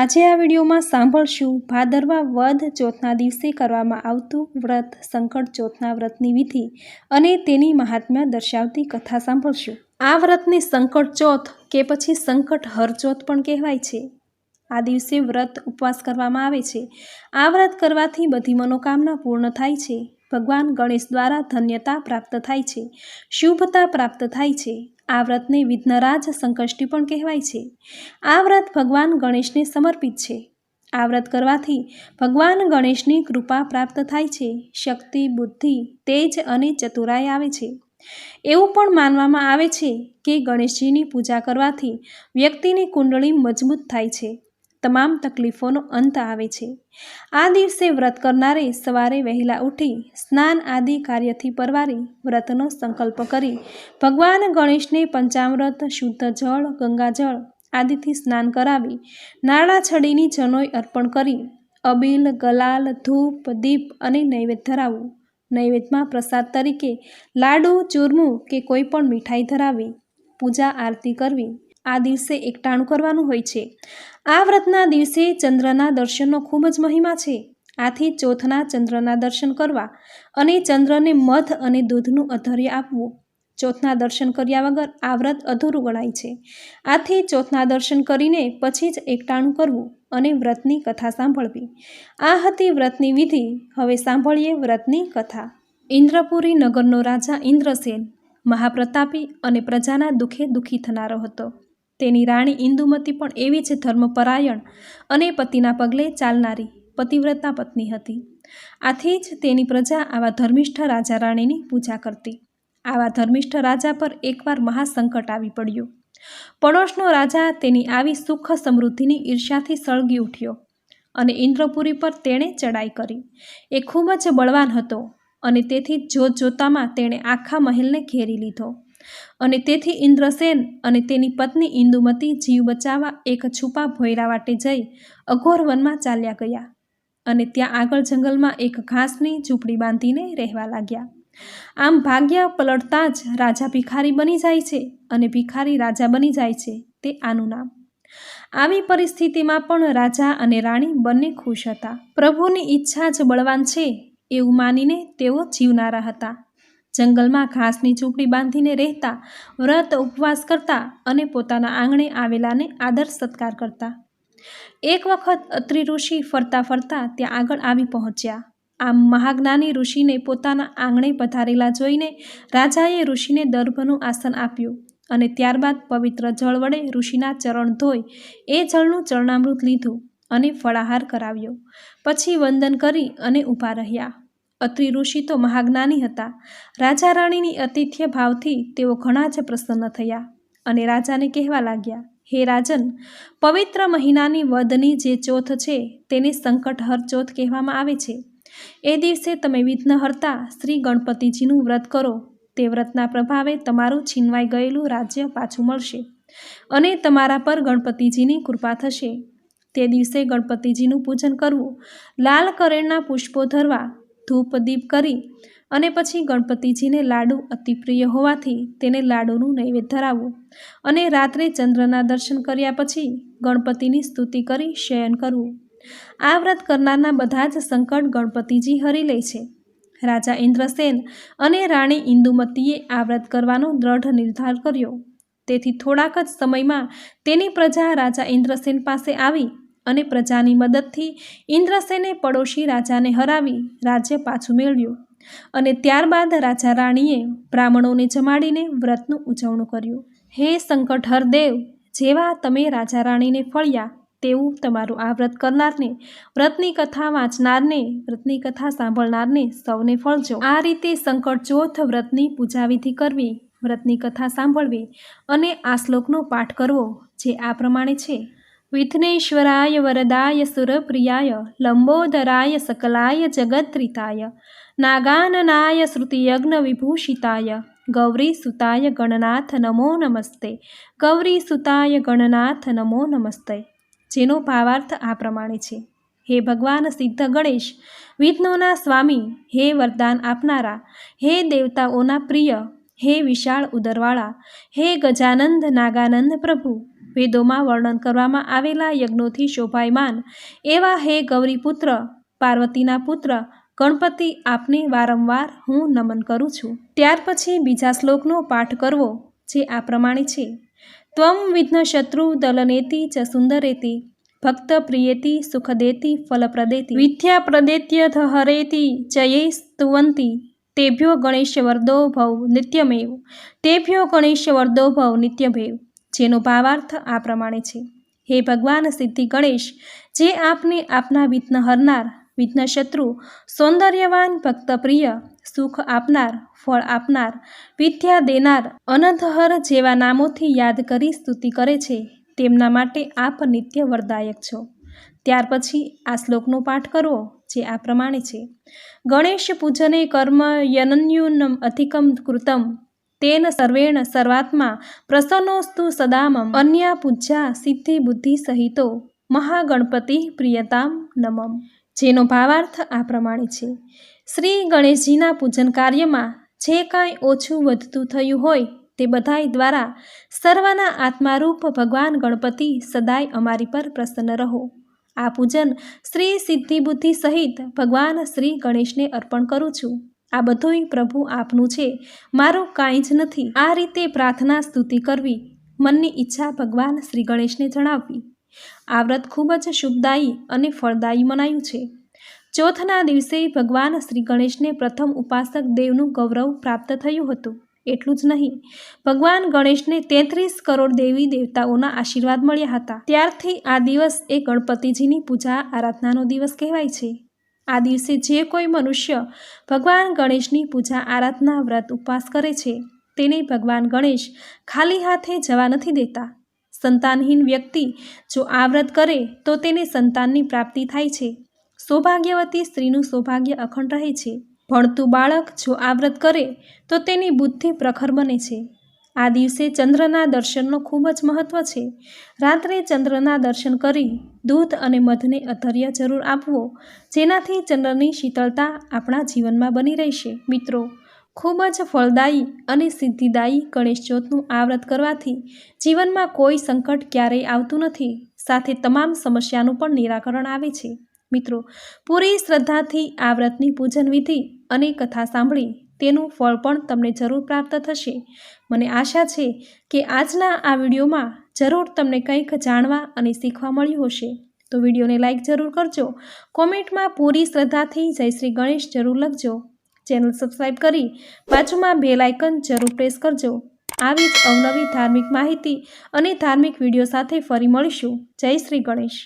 આજે આ વિડીયોમાં સાંભળશું ભાદરવા વધ ચોથના દિવસે કરવામાં આવતું વ્રત, સંકટ ચોથના વ્રતની વિધિ અને તેની મહાત્મ્ય દર્શાવતી કથા સાંભળશું. આ વ્રતને સંકટ ચોથ કે પછી સંકટ હરચોથ પણ કહેવાય છે. આ દિવસે વ્રત ઉપવાસ કરવામાં આવે છે. આ વ્રત કરવાથી બધી મનોકામના પૂર્ણ થાય છે. ભગવાન ગણેશ દ્વારા ધન્યતા પ્રાપ્ત થાય છે. શુભતા પ્રાપ્ત થાય છે. આ વ્રતને વિઘ્નરાજ સંકષ્ટી પણ કહેવાય છે. આ વ્રત ભગવાન ગણેશને સમર્પિત છે. આ વ્રત કરવાથી ભગવાન ગણેશની કૃપા પ્રાપ્ત થાય છે. શક્તિ, બુદ્ધિ, તેજ અને ચતુરાઈ આવે છે. એવું પણ માનવામાં આવે છે કે ગણેશજીની પૂજા કરવાથી વ્યક્તિની કુંડળી મજબૂત થાય છે. તમામ તકલીફોનો અંત આવે છે. આ દિવસે વ્રત કરનારે સવારે વહેલા ઉઠી સ્નાન આદિ કાર્યથી પરવારી વ્રતનો સંકલ્પ કરી ભગવાન ગણેશને પંચામૃત, શુદ્ધ જળ, ગંગાજળ આદિથી સ્નાન કરાવી નાળા છડીની જનોઈ અર્પણ કરી અબીલ, ગલાલ, ધૂપ, દીપ અને નૈવેદ્ય ધરાવવું નૈવેદ્યમાં પ્રસાદ તરીકે લાડુ, ચૂરમું કે કોઈ પણ મીઠાઈ ધરાવી પૂજા આરતી કરવી. આ દિવસે એકટાણું કરવાનું હોય છે. આ વ્રતના દિવસે ચંદ્રના દર્શનનો ખૂબ જ મહિમા છે. આથી ચોથના ચંદ્રના દર્શન કરવા અને ચંદ્રને મધ અને દૂધનું અધર્ય આપવું. ચોથના દર્શન કર્યા વગર આ વ્રત અધૂરું ગણાય છે. આથી ચોથના દર્શન કરીને પછી જ એકટાણું કરવું અને વ્રતની કથા સાંભળવી. આ હતી વ્રતની વિધિ. હવે સાંભળીએ વ્રતની કથા. ઇન્દ્રપુરી નગરનો રાજા ઇન્દ્રસેન મહાપ્રતાપી અને પ્રજાના દુઃખે દુઃખી થનારો હતો. તેની રાણી ઇન્દુમતી પણ એવી જ ધર્મપરાયણ અને પતિના પગલે ચાલનારી પતિવ્રતા પત્ની હતી. આથી જ તેની પ્રજા આવા ધર્મિષ્ઠ રાજા રાણીની પૂજા કરતી. આવા ધર્મિષ્ઠ રાજા પર એકવાર મહાસંકટ આવી પડ્યું. પડોશનો રાજા તેની આવી સુખ સમૃદ્ધિની ઈર્ષ્યાથી સળગી ઉઠ્યો અને ઇન્દ્રપુરી પર તેણે ચડાઈ કરી. એ ખૂબ જ બળવાન હતો અને તેથી જોત જોતામાં તેણે આખા મહેલને ઘેરી લીધો. અને તેથી ઇન્દ્રસેન અને તેની પત્ની ઇન્દુમતી જીવ બચાવવા એક છુપા ભોયરા વાટે જઈ અઘોર વનમાં ચાલ્યા ગયા અને ત્યાં આગળ જંગલમાં એક ઘાસની ઝૂંપડી બાંધીને રહેવા લાગ્યા. આમ ભાગ્ય પલટતા જ રાજા ભિખારી બની જાય છે અને ભિખારી રાજા બની જાય છે તે આનું નામ. આવી પરિસ્થિતિમાં પણ રાજા અને રાણી બંને ખુશ હતા. પ્રભુની ઈચ્છા જ બળવાન છે એવું માનીને તેઓ જીવનારા હતા. જંગલમાં ઘાસની ઝૂંપડી બાંધીને રહેતા, વ્રત ઉપવાસ કરતા અને પોતાના આંગણે આવેલાને આદર સત્કાર કરતા. એક વખત અત્રિ ઋષિ ફરતા ફરતા ત્યાં આગળ આવી પહોંચ્યા. આમ મહાજ્ઞાની ઋષિને પોતાના આંગણે પધારેલા જોઈને રાજાએ ઋષિને દર્ભનું આસન આપ્યું અને ત્યારબાદ પવિત્ર જળ વડે ઋષિના ચરણ ધોઈ એ જળનું ચરણામૃત લીધું અને ફળાહાર કરાવ્યો. પછી વંદન કરી અને ઊભા રહ્યા. અત્રિ ઋષિ તો મહાજ્ઞાની હતા. રાજા રાણીની અતિથ્ય ભાવથી તેઓ ઘણા જ પ્રસન્ન થયા અને રાજાને કહેવા લાગ્યા, હે રાજન, પવિત્ર મહિનાની વદની જે ચોથ છે તેને સંકટહર ચોથ કહેવામાં આવે છે. એ દિવસે તમે વિઘ્નહર્તા શ્રી ગણપતિજીનું વ્રત કરો. તે વ્રતના પ્રભાવે તમારું છીનવાઈ ગયેલું રાજ્ય પાછું મળશે અને તમારા પર ગણપતિજીની કૃપા થશે. તે દિવસે ગણપતિજીનું પૂજન કરવું, લાલ કરેણના પુષ્પો ધરવા ધૂપ દીપ કરી અને પછી ગણપતિજીને લાડુ અતિ પ્રિય હોવાથી તેને લાડુનું નૈવેદ્ય ધરાવવું અને રાત્રે ચંદ્રના દર્શન કર્યા પછી ગણપતિની સ્તુતિ કરી શયન કરવું. આ વ્રત કરનારના બધા જ સંકટ ગણપતિજી હરી લે છે. રાજા ઇન્દ્રસેન અને રાણી ઇન્દુમતીએ આ વ્રત કરવાનો દ્રઢ નિર્ધાર કર્યો. તેથી થોડાક જ સમયમાં તેની પ્રજા રાજા ઇન્દ્રસેન પાસે આવી અને પ્રજાની મદદથી ઇન્દ્રસેને પડોશી રાજાને હરાવી રાજ્ય પાછું મેળવ્યું. અને ત્યારબાદ રાજા રાણીએ બ્રાહ્મણોને જમાડીને વ્રતનું ઉજવણું કર્યું. હે સંકટહર દેવ જેવા તમે રાજા રાણીને ફળ્યા, તેવું તમારું આ વ્રત કરનારને, વ્રતની કથા વાંચનારને, વ્રતની કથા સાંભળનારને સૌને ફળજો. આ રીતે સંકટ ચોથ વ્રતની પૂજાવિધિ કરવી, વ્રતની કથા સાંભળવી અને આ શ્લોકનો પાઠ કરવો, જે આ પ્રમાણે છે. વિઘ્નેશ્વરાય વરદાય સુરપ્રિયાય લંબોદરાય સકલાય જગત્રિતાય નાગાનનાય શ્રુતિયજ્ઞ વિભૂષિતાય ગૌરી સુતાય ગણનાથ નમો નમસ્તે ગૌરી સુતાય ગણનાથ નમો નમસ્તે જેનો ભાવાર્થ આ પ્રમાણે છે. હે ભગવાન સિદ્ધ ગણેશ, વિઘ્નોના સ્વામી, હે વરદાન આપનારા, હે દેવતાઓના પ્રિય, હે વિશાળ ઉદરવાળા, હે ગજાનંદ નાગાનંદ પ્રભુ વેદોમાં વર્ણન કરવામાં આવેલા યજ્ઞોથી શોભાયમાન. એવા હે ગૌરીપુત્ર, પાર્વતીના પુત્ર, ગણપતિ આપને વારંવાર હું નમન કરું છું. ત્યાર પછી બીજા શ્લોકનો પાઠ કરવો, જે આ પ્રમાણે છે. ત્વમ વિઘ્ન શત્રુ દલનેતિ ચ સુંદરેતિ, ભક્ત પ્રિયેતિ સુખદેતી ફલપ્રદેતી. વિદ્યા પ્રદેત્ય હરેતી ચ સ્તુવંતી, તેભ્યો ગણેશ વર્દો ભવ નિત્યમેવ. તેભ્યો ગણેશ વર્દો ભવ નિત્યભેવ જેનો ભાવાર્થ આ પ્રમાણે છે. હે ભગવાન સિદ્ધિ ગણેશ, જે આપને આપના વિઘ્ન હરનાર વિઘ્ન શત્રુ સૌંદર્યવાન ભક્તપ્રિય, સુખ આપનાર, ફળ આપનાર, વિદ્યા દેનાર, અનંતહર જેવા નામોથી યાદ કરી સ્તુતિ કરે છે, તેમના માટે આપ નિત્ય વરદાયક છો. ત્યાર પછી આ શ્લોકનો પાઠ કરવો, જે આ પ્રમાણે છે. ગણેશ પૂજને કર્મ યનન્યુનમ અધિકમ કૃતમ તેન સર્વેણ સર્વાત્મા પ્રસન્નોસ્તુ સદામમ અન્યા પૂજ્યા સિદ્ધિ બુદ્ધિ સહિતો મહાગણપતિ પ્રિયતામ નમમ જેનો ભાવાર્થ આ પ્રમાણે છે। શ્રી ગણેશજીના પૂજન કાર્યમાં જે કાંઈ ઓછું વધતું થયું હોય તે બધાય દ્વારા સર્વના આત્મારૂપ ભગવાન ગણપતિ સદાય અમારી પર પ્રસન્ન રહો। આ પૂજન શ્રી સિદ્ધિ બુદ્ધિ સહિત ભગવાન શ્રી ગણેશને અર્પણ કરું છું। આ બધું પ્રભુ આપનું છે. મારું કાંઈ જ નથી. આ રીતે પ્રાર્થના સ્તુતિ કરવી, મનની ઈચ્છા ભગવાન શ્રી ગણેશને જણાવવી. આ વ્રત ખૂબ જ શુભદાયી અને ફળદાયી મનાયું છે. ચોથના દિવસે ભગવાન શ્રી ગણેશને પ્રથમ ઉપાસક દેવનું ગૌરવ પ્રાપ્ત થયું હતું. એટલું જ નહીં, ભગવાન ગણેશને તેત્રીસ કરોડ દેવી દેવતાઓના આશીર્વાદ મળ્યા હતા. ત્યારથી આ દિવસ એ ગણપતિજીની પૂજા, આરાધનાનો દિવસ કહેવાય છે. આ દિવસે જે કોઈ મનુષ્ય ભગવાન ગણેશની પૂજા આરાધના વ્રત ઉપવાસ કરે છે, તેને ભગવાન ગણેશ ખાલી હાથે જવા નથી દેતા. સંતાનહીન વ્યક્તિ જો આ વ્રત કરે, તો તેને સંતાનની પ્રાપ્તિ થાય છે. સૌભાગ્યવતી સ્ત્રીનું સૌભાગ્ય અખંડ રહે છે. ભણતું બાળક જો આ વ્રત કરે, તો તેની બુદ્ધિ પ્રખર બને છે. આ દિવસે ચંદ્રના દર્શનનો ખૂબ જ મહત્ત્વ છે. રાત્રે ચંદ્રના દર્શન કરી દૂધ અને મધને અધર્ય જરૂર આપવો, જેનાથી ચંદ્રની શીતળતા આપણા જીવનમાં બની રહેશે. મિત્રો, ખૂબ જ ફળદાયી અને સિદ્ધિદાયી ગણેશ ચોથનું આ વ્રત કરવાથી જીવનમાં કોઈ સંકટ ક્યારેય આવતું નથી. સાથે તમામ સમસ્યાનું પણ નિરાકરણ આવે છે. મિત્રો, પૂરી શ્રદ્ધાથી આ વ્રતની પૂજન વિધિ અને કથા સાંભળી તેનું ફળ પણ તમને જરૂર પ્રાપ્ત થશે. મને આશા છે કે આજના આ વિડીયોમાં જરૂર તમને કંઈક જાણવા અને શીખવા મળ્યું હશે. તો વિડીયોને લાઇક જરૂર કરજો. કોમેન્ટમાં પૂરી શ્રદ્ધાથી જય શ્રી ગણેશ જરૂર લખજો. ચેનલ સબસ્ક્રાઈબ કરી બાજુમાં બે લાઇકન જરૂર પ્રેસ કરજો. આવી જ અવનવી ધાર્મિક માહિતી અને ધાર્મિક વીડિયો સાથે ફરી મળીશું. જય શ્રી ગણેશ.